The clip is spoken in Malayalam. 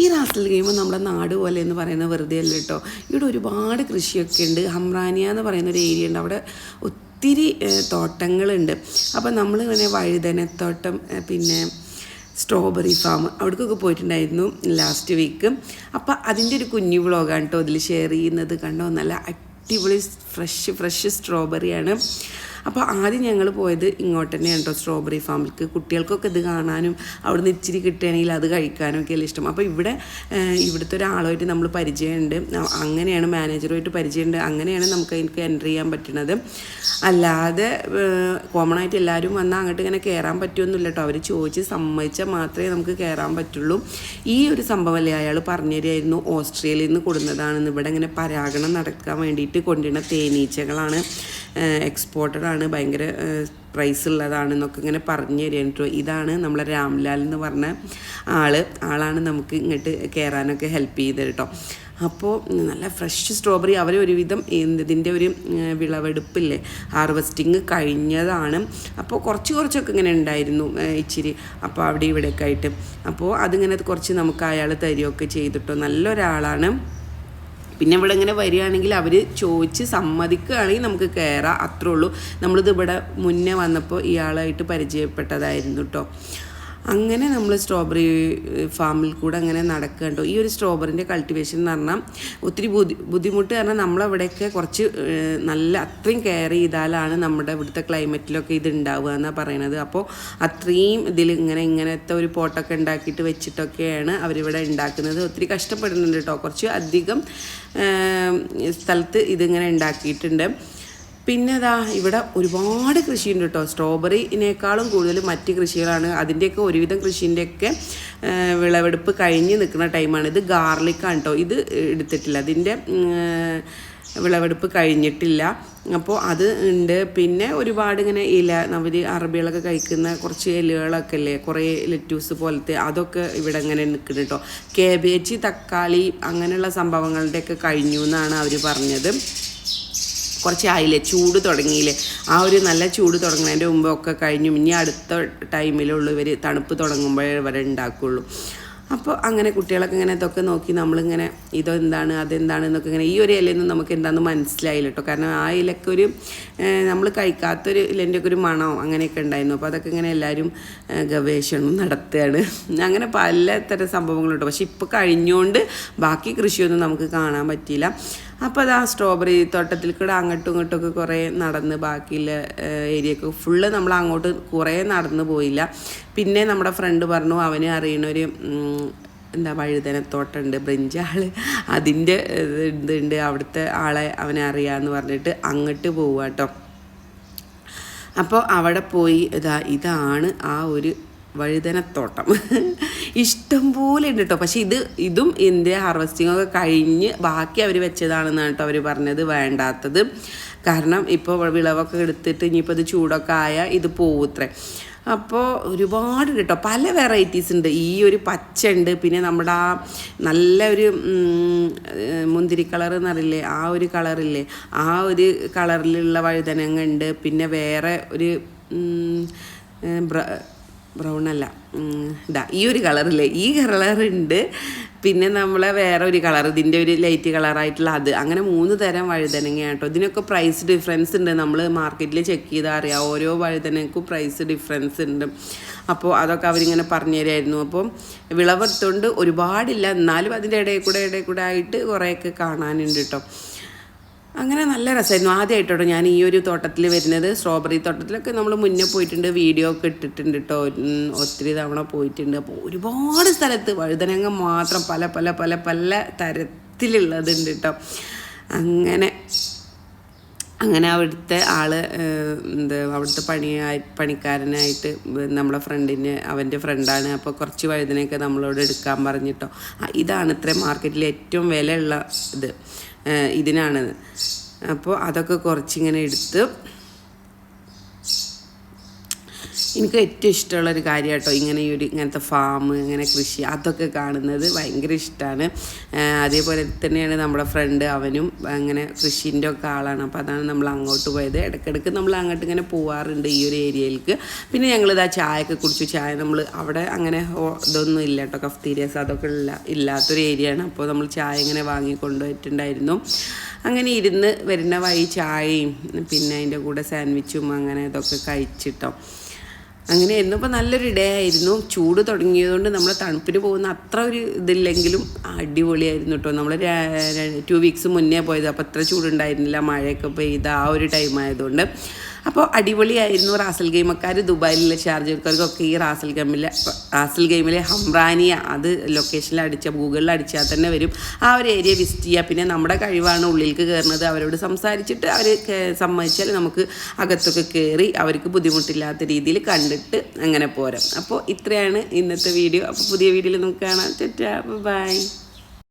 ഈ റാസൽ ഗെയിം നമ്മുടെ നാട് പോലെ എന്ന് പറയുന്നത് വെറുതെ അല്ല കേട്ടോ. ഇവിടെ ഒരുപാട് കൃഷിയൊക്കെ ഉണ്ട്. ഹംറാനിയ എന്ന് പറയുന്ന ഒരു ഏരിയ ഉണ്ട്. അവിടെ ഒത്തിരി തോട്ടങ്ങളുണ്ട്. അപ്പോൾ നമ്മൾ ഇങ്ങനെ വഴുതനത്തോട്ടം പിന്നെ സ്ട്രോബെറി ഫാം അവിടേക്കൊക്കെ പോയിട്ടുണ്ടായിരുന്നു ലാസ്റ്റ് വീക്ക് അപ്പോൾ അതിന്റെ ഒരു കുഞ്ഞു വ്ളോഗാണ് കേട്ടോ ഇതിൽ ഷെയർ ചെയ്യുന്നത്. കണ്ടോ? നല്ല അടിപൊളി ഫ്രഷ് ഫ്രഷ് സ്ട്രോബെറിയാണ് അപ്പോൾ ആദ്യം ഞങ്ങൾ പോയത് ഇങ്ങോട്ട് തന്നെ കേട്ടോ സ്ട്രോബെറി ഫാമിലേക്ക് കുട്ടികൾക്കൊക്കെ ഇത് കാണാനും അവിടുന്ന് ഇച്ചിരി കിട്ടുകയാണെങ്കിൽ അത് കഴിക്കാനും ഒക്കെ ഇഷ്ടം. അപ്പോൾ ഇവിടെ ഇവിടുത്തെ ഒരാളുമായിട്ട് നമ്മൾ പരിചയമുണ്ട്. അങ്ങനെയാണ് മാനേജറുമായിട്ട് പരിചയമുണ്ട്. അങ്ങനെയാണ് നമുക്ക് എനിക്ക് എന്റർ ചെയ്യാൻ പറ്റുന്നത്. അല്ലാതെ കോമൺ ആയിട്ട് എല്ലാവരും വന്നാൽ അങ്ങോട്ട് ഇങ്ങനെ കയറാൻ പറ്റുമെന്നില്ല കേട്ടോ അവർ ചോദിച്ച് സമ്മതിച്ചാൽ മാത്രമേ നമുക്ക് കയറാൻ പറ്റുള്ളൂ. ഈ ഒരു സംഭവമല്ലേ അയാൾ പറഞ്ഞുതരായിരുന്നു ഓസ്ട്രേലിയയിൽ നിന്ന് കൊടുക്കുന്നതാണെന്ന് ഇവിടെ ഇങ്ങനെ പരാഗണം നടക്കാൻ വേണ്ടിയിട്ട് കൊണ്ടുവരുന്ന തേനീച്ചകളാണ്. എക്സ്പോർട്ടഡ് ആണ്. ഭയങ്കര പ്രൈസ് ഉള്ളതാണെന്നൊക്കെ ഇങ്ങനെ പറഞ്ഞു തരാൻ കേട്ടോ. ഇതാണ് നമ്മളെ രാംലാൽ എന്ന് പറഞ്ഞ ആൾ. ആളാണ് നമുക്ക് ഇങ്ങോട്ട് കയറാനൊക്കെ ഹെൽപ്പ് ചെയ്തത് കേട്ടോ. അപ്പോൾ നല്ല ഫ്രഷ് സ്ട്രോബെറി അവർ ഒരുവിധം ഇതിന്റെ ഒരു വിളവെടുപ്പില്ലേ? ഹാർവസ്റ്റിങ് കഴിഞ്ഞതാണ്. അപ്പോൾ കുറച്ച് കുറച്ചൊക്കെ ഇങ്ങനെ ഉണ്ടായിരുന്നു ഇച്ചിരി. അപ്പോൾ അവിടെ ഇവിടെയൊക്കെ ആയിട്ട്. അപ്പോൾ അതിങ്ങനെ കുറച്ച് നമുക്ക് അയാൾ തരികയൊക്കെ ചെയ്തിട്ടോ. നല്ലൊരാളാണ്. പിന്നെ ഇവിടെ ഇങ്ങനെ വരികയാണെങ്കിൽ അവർ ചോദിച്ച് സമ്മതിക്കുകയാണെങ്കിൽ നമുക്ക് കയറാം അത്രേ ഉള്ളൂ. നമ്മളിത് ഇവിടെ മുന്നേ വന്നപ്പോൾ ഇയാളായിട്ട് പരിചയപ്പെട്ടതായിരുന്നു കേട്ടോ അങ്ങനെ നമ്മൾ സ്ട്രോബെറി ഫാമിൽ കൂടെ അങ്ങനെ നടക്കുന്നുണ്ടോ ഈ ഒരു സ്ട്രോബെറിന്റെ കൾട്ടിവേഷൻ എന്ന് പറഞ്ഞാൽ ഒത്തിരി ബുദ്ധി ബുദ്ധിമുട്ട് കാരണം നമ്മളവിടെയൊക്കെ കുറച്ച് നല്ല അത്രയും കെയർ ചെയ്താലാണ് നമ്മുടെ ഇവിടുത്തെ ക്ലൈമറ്റിലൊക്കെ ഇത് ഉണ്ടാവുക എന്നാണ് പറയണത്. അപ്പോൾ അത്രയും ഇതിൽ ഇങ്ങനെ ഇങ്ങനത്തെ ഒരു പോട്ടൊക്കെ ഉണ്ടാക്കിയിട്ട് വെച്ചിട്ടൊക്കെയാണ് അവരിവിടെ ഉണ്ടാക്കുന്നത് ഒത്തിരി കഷ്ടപ്പെടുന്നുണ്ട് കേട്ടോ. കുറച്ച് അധികം സ്ഥലത്ത് ഇതിങ്ങനെ ഉണ്ടാക്കിയിട്ടുണ്ട് പിന്നെ അതാ ഇവിടെ ഒരുപാട് കൃഷിയുണ്ട് കേട്ടോ സ്ട്രോബെറിനേക്കാളും കൂടുതൽ മറ്റ് കൃഷികളാണ്. അതിന്റെയൊക്കെ ഒരുവിധം കൃഷിന്റെയൊക്കെ വിളവെടുപ്പ് കഴിഞ്ഞ് നിൽക്കുന്ന ടൈമാണ്. ഇത് ഗാർലിക്കാണ് കേട്ടോ ഇത് എടുത്തിട്ടില്ല. അതിന്റെ വിളവെടുപ്പ് കഴിഞ്ഞിട്ടില്ല. അപ്പോൾ അത് ഉണ്ട്. പിന്നെ ഒരുപാട് ഇങ്ങനെ ഇല അവർ അറബികളൊക്കെ കഴിക്കുന്ന കുറച്ച് ഇലകളൊക്കെ അല്ലേ കുറേ ലെറ്റൂസ് പോലത്തെ അതൊക്കെ ഇവിടെ ഇങ്ങനെ നിൽക്കുന്നുണ്ട് കേട്ടോ കേബേജ് തക്കാളി അങ്ങനെയുള്ള സംഭവങ്ങളുടെയൊക്കെ കഴിഞ്ഞു എന്നാണ് അവർ പറഞ്ഞത്. കുറച്ച് ആയില്ലേ? ചൂട് തുടങ്ങിയില്ലേ? ആ ഒരു നല്ല ചൂട് തുടങ്ങുന്നതിന്റെ മുമ്പ് ഒക്കെ കഴിഞ്ഞു. ഇനി അടുത്ത ടൈമിലുള്ളൂ ഇവർ തണുപ്പ് തുടങ്ങുമ്പോഴേ വരെ ഉണ്ടാക്കുകയുള്ളൂ അപ്പോൾ അങ്ങനെ കുട്ടികളൊക്കെ ഇങ്ങനെ ഇതൊക്കെ നോക്കി നമ്മളിങ്ങനെ ഇതെന്താണ് അതെന്താണ് എന്നൊക്കെ ഇങ്ങനെ ഈ ഒരു ഇലയൊന്നും നമുക്ക് എന്താണെന്ന് മനസ്സിലായില്ല കേട്ടോ കാരണം ആ ഇലക്ക് ഒരു നമ്മൾ കഴിക്കാത്തൊരു ഇലന്റെ ഒക്കെ ഒരു മണമോ അങ്ങനെയൊക്കെ ഉണ്ടായിരുന്നു അപ്പോൾ അതൊക്കെ ഇങ്ങനെ എല്ലാവരും ഗവേഷണം നടത്തുകയാണ് അങ്ങനെ പലതരം സംഭവങ്ങളുണ്ട്. പക്ഷെ ഇപ്പോൾ കഴിഞ്ഞുകൊണ്ട് ബാക്കി കൃഷിയൊന്നും നമുക്ക് കാണാൻ പറ്റിയില്ല. അപ്പോൾ അത് ആ സ്ട്രോബെറി തോട്ടത്തിൽ കൂടെ അങ്ങോട്ടും ഇങ്ങോട്ടും ഒക്കെ കുറേ നടന്ന് ബാക്കിയുള്ള ഏരിയയൊക്കെ ഫുള്ള് നമ്മൾ അങ്ങോട്ട് കുറേ നടന്ന് പോയില്ല. പിന്നെ നമ്മുടെ ഫ്രണ്ട് പറഞ്ഞു അവന് അറിയണൊരു എന്താ വഴുതനത്തോട്ടമുണ്ട് ബ്രിഞ്ചാൾ അതിന്റെ ഇത് ഇതുണ്ട് അവിടുത്തെ ആളെ അവനെ അറിയാമെന്ന് പറഞ്ഞിട്ട് അങ്ങോട്ട് പോവുക കേട്ടോ അപ്പോൾ അവിടെ പോയി ഇതാ ഇതാണ് ആ ഒരു വഴുതനത്തോട്ടം. ഇഷ്ടം പോലെ ഉണ്ട് കേട്ടോ പക്ഷേ ഇത് ഇതും ഇതിന്റെ ഹാർവസ്റ്റിംഗ് ഒക്കെ കഴിഞ്ഞ് ബാക്കി അവർ വെച്ചതാണെന്നാണ് കേട്ടോ അവർ പറഞ്ഞത് വേണ്ടാത്തത്. കാരണം ഇപ്പോൾ വിളവൊക്കെ എടുത്തിട്ട് ഇനിയിപ്പോൾ ഇത് ചൂടൊക്കെ ആയാൽ ഇത് പോവുത്രേ. അപ്പോൾ ഒരുപാട് കേട്ടോ പല വെറൈറ്റീസ് ഉണ്ട്. ഈ ഒരു പച്ച ഉണ്ട് പിന്നെ നമ്മുടെ ആ നല്ല ഒരു മുന്തിരി കളർ എന്നറിയില്ലേ ആ ഒരു കളറില്ലേ ആ ഒരു കളറിലുള്ള വഴുതനങ്ങ ഉണ്ട്. പിന്നെ വേറെ ഒരു ബ്രൗൺ അല്ല ഇതാ ഈ ഒരു കളറില്ലേ ഈ കളറുണ്ട്. പിന്നെ നമ്മളെ വേറെ ഒരു കളർ ഇതിന്റെ ഒരു ലൈറ്റ് കളറായിട്ടുള്ള അത്. അങ്ങനെ മൂന്ന് തരം വഴുതനങ്ങ കേട്ടോ. ഇതിനൊക്കെ പ്രൈസ് ഡിഫറൻസ് ഉണ്ട്. നമ്മൾ മാർക്കറ്റിൽ ചെക്ക് ചെയ്താൽ അറിയാം. ഓരോ വഴുതനക്കും പ്രൈസ് ഡിഫറൻസ് ഉണ്ട്. അപ്പോൾ അതൊക്കെ അവരിങ്ങനെ പറഞ്ഞു തരായിരുന്നു. അപ്പോൾ വിളവെടുത്തോണ്ട് ഒരുപാടില്ല. എന്നാലും അതിന്റെ ഇടയിൽ കൂടെ ഇടയിൽ കൂടെ ആയിട്ട് കുറേയൊക്കെ കാണാനുണ്ട് കേട്ടോ. അങ്ങനെ നല്ല രസമായിരുന്നു. ആദ്യമായിട്ടോ ഞാൻ ഈ ഒരു തോട്ടത്തിൽ വരുന്നത്. സ്ട്രോബെറി തോട്ടത്തിലൊക്കെ നമ്മൾ മുന്നേ പോയിട്ടുണ്ട്. വീഡിയോ ഒക്കെ ഇട്ടിട്ടുണ്ട് കേട്ടോ ഒത്തിരി തവണ പോയിട്ടുണ്ട്. അപ്പോൾ ഒരുപാട് സ്ഥലത്ത് വഴുതനങ്ങ മാത്രം പല പല പല പല തരത്തിലുള്ളതുണ്ട് കേട്ടോ അങ്ങനെ അങ്ങനെ അവിടുത്തെ ആൾ എന്ത് അവിടുത്തെ പണിയായി പണിക്കാരനായിട്ട് നമ്മളെ ഫ്രണ്ടിന് അവന്റെ ഫ്രണ്ടാണ്. അപ്പോൾ കുറച്ച് വഴുതനയൊക്കെ നമ്മളോട് എടുക്കാൻ പറഞ്ഞിട്ടോ. ഇതാണ് ഇത്ര മാർക്കറ്റിൽ ഏറ്റവും വിലയുള്ള ഇത് ഇതിനാണ് അപ്പോൾ അതൊക്കെ കുറച്ചിങ്ങനെ എടുത്ത് എനിക്ക് ഏറ്റവും ഇഷ്ടമുള്ളൊരു കാര്യം കേട്ടോ ഇങ്ങനെ ഈ ഒരു ഇങ്ങനത്തെ ഫാം ഇങ്ങനെ കൃഷി അതൊക്കെ കാണുന്നത് ഭയങ്കര ഇഷ്ടമാണ് അതേപോലെ തന്നെയാണ് നമ്മുടെ ഫ്രണ്ട് അവനും അങ്ങനെ കൃഷിന്റെ ഒക്കെ ആളാണ്. അപ്പോൾ അതാണ് നമ്മൾ അങ്ങോട്ട് പോയത്. ഇടയ്ക്കിടയ്ക്ക് നമ്മൾ അങ്ങോട്ട് ഇങ്ങനെ പോവാറുണ്ട് ഈ ഒരു ഏരിയയിലേക്ക് പിന്നെ ഞങ്ങളിതാ ചായയൊക്കെ കുടിച്ചു. ചായ നമ്മൾ അവിടെ അങ്ങനെ ഇതൊന്നും ഇല്ല കേട്ടോ. കഫ്തീരിയസ് അതൊക്കെ ഇല്ല ഇല്ലാത്തൊരു ഏരിയയാണ് അപ്പോൾ നമ്മൾ ചായ ഇങ്ങനെ വാങ്ങി കൊണ്ടുപോയിട്ടുണ്ടായിരുന്നു അങ്ങനെ ഇരുന്ന് വരുന്ന വഴി ചായയും പിന്നെ അതിന്റെ കൂടെ സാൻഡ്വിച്ചും അങ്ങനെ ഇതൊക്കെ കഴിച്ചിട്ടോ. അങ്ങനെയായിരുന്നു ഇരുന്നപ്പോൾ നല്ലൊരു ഡേ ആയിരുന്നു. ചൂട് തുടങ്ങിയതുകൊണ്ട് നമ്മൾ തണുപ്പിന് പോകുന്ന അത്ര ഒരു ഇതില്ലെങ്കിലും അടിപൊളിയായിരുന്നു കേട്ടോ നമ്മൾ ടു വീക്സ് മുന്നേ പോയത്. അപ്പോൾ അത്ര ചൂടുണ്ടായിരുന്നില്ല. മഴയൊക്കെ പെയ്ത ആ ഒരു ടൈം ആയതുകൊണ്ട്. അപ്പോൾ അടിപൊളിയായിരുന്നു റാസൽ ഗെയിമക്കാർ ദുബായിലുള്ള ഷാർജക്കാർക്കൊക്കെ ഈ റാസൽ ഗെയിമിലെ റാസൽ ഗെയിമിലെ ഹംറാനിയ. അത് ലൊക്കേഷനിൽ അടിച്ച ഗൂഗിളിൽ അടിച്ചാൽ തന്നെ വരും. ആ ഒരു ഏരിയ വിസിറ്റ് ചെയ്യുക പിന്നെ നമ്മുടെ കഴിവാണ് ഉള്ളിലേക്ക് കയറുന്നത് അവരോട് സംസാരിച്ചിട്ട് അവർ സമ്മതിച്ചാൽ നമുക്ക് അകത്തൊക്കെ കയറി അവർക്ക് ബുദ്ധിമുട്ടില്ലാത്ത രീതിയിൽ കണ്ടിട്ട് അങ്ങനെ പോരാം. അപ്പോൾ ഇത്രയാണ് ഇന്നത്തെ വീഡിയോ. അപ്പോൾ പുതിയ വീഡിയോയിൽ നമുക്ക് കാണാം. ബൈ.